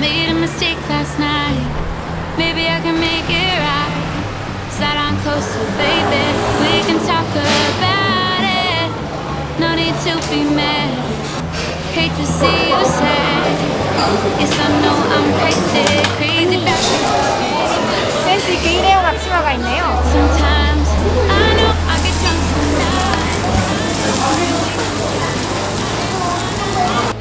Made a mistake last night. Maybe I can make it right. Slide on closer, baby. We can talk about it. No need to be mad. Hate to see you sad.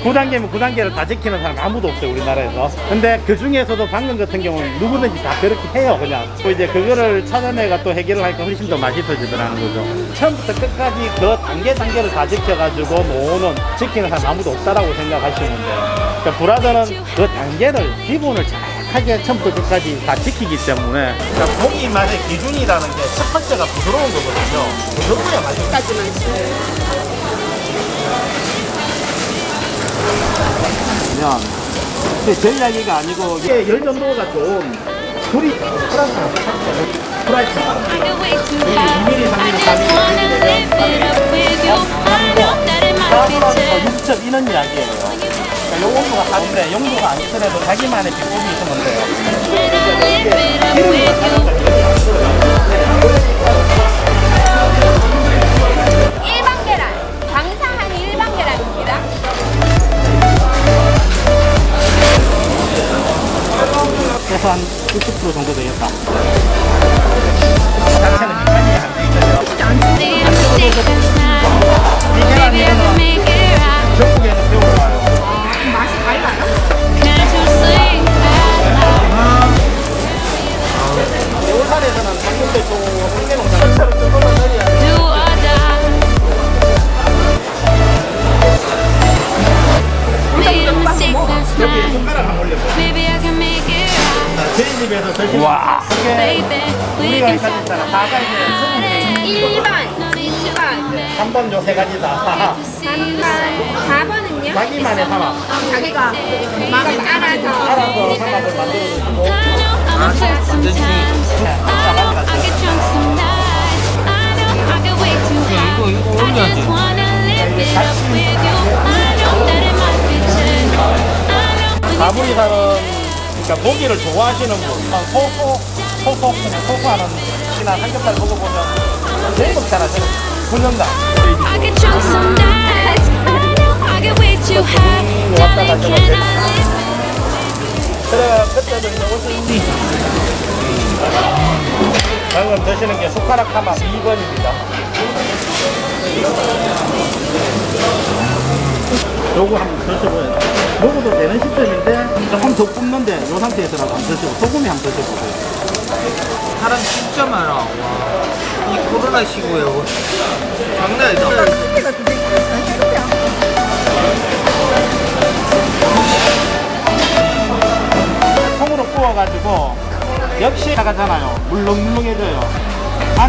9단계면 9단계를 다 지키는 사람 아무도 없어요 우리나라에서. 근데 그 중에서도 방금 같은 경우는 누구든지 다 그렇게 해요 그냥. 또 이제 그거를 찾아내가 또 해결을 하니까 훨씬 더 맛있어지더라는 거죠. 처음부터 끝까지 그 단계 단계를 다 지켜가지고 노는 지키는 사람 아무도 없다라고 생각하시면 돼요 그러니까 브라더는 그 단계를 기본을 정확하게 처음부터 끝까지 다 지키기 때문에. 그러니까 고기 맛의 기준이라는 게 첫 번째가 부드러운 거거든요. 부드러워야 맛있어요 근데 제 이야기가 아니고 이게 열 전도가 좀 불이 프랑스 프라이스 I can wait too high. I just wanna live it up with you. I know that it might be tough. 6점 이는 이야기예요 그러니까 용도가 다른데 용도가 아니더라도 자기만의 비법이 있으면 돼요 한 60% 정도 되겠다. 있거든요 Made a 집에서 드시는 와 Baby, we 우리가 다가 No need to be mad. 3번 요세 가지 다 To see you 3번, 4번은요? 자기만의 삼합 자기가 마음 알아서. 알아서 it might be tough. I know when you 가브리살은 그러니까 고기를 좋아하시는 분, 막 소소, 소소, 그냥 소소하는 이나 삼겹살 먹어보면 제일 먹잖아, 지금. 분명다. I get drunk some nights. I know I get way too high. 그래, 그때도 이제 오신 방금 드시는 게 숟가락 하마 2번입니다. 요거 한번 드셔보세요. 먹어도 되는 시점인데 조금 더 굽는데 요 상태에서라도 한번 드시고 소금이 한번 드셔보세요. 사람 진짜 많아. 와. 이 코로나 시국에 뭐 장난 아니다. 통으로 구워가지고 역시 나가잖아요. 물렁물렁해져요. 아,